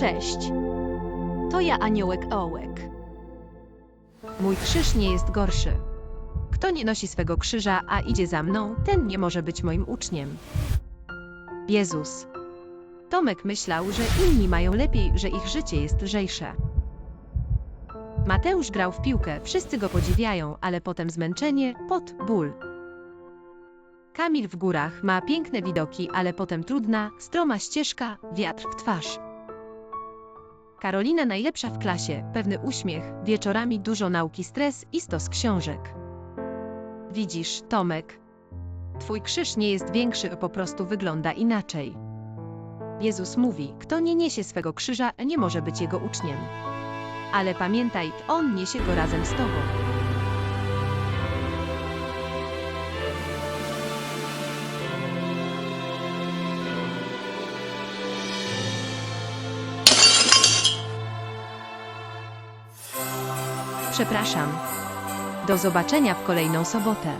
Cześć. To ja Aniołek Ołek. Mój krzyż nie jest gorszy. Kto nie nosi swego krzyża, a idzie za mną, ten nie może być moim uczniem. Jezus. Tomek myślał, że inni mają lepiej, że ich życie jest lżejsze. Mateusz grał w piłkę, wszyscy go podziwiają, ale potem zmęczenie, pot, ból. Kamil w górach ma piękne widoki, ale potem trudna, stroma ścieżka, wiatr w twarz. Karolina najlepsza w klasie, pewny uśmiech, wieczorami dużo nauki, stres i stos książek. Widzisz, Tomek, twój krzyż nie jest większy, po prostu wygląda inaczej. Jezus mówi, kto nie niesie swego krzyża, nie może być jego uczniem. Ale pamiętaj, on niesie go razem z tobą. Przepraszam. Do zobaczenia w kolejną sobotę.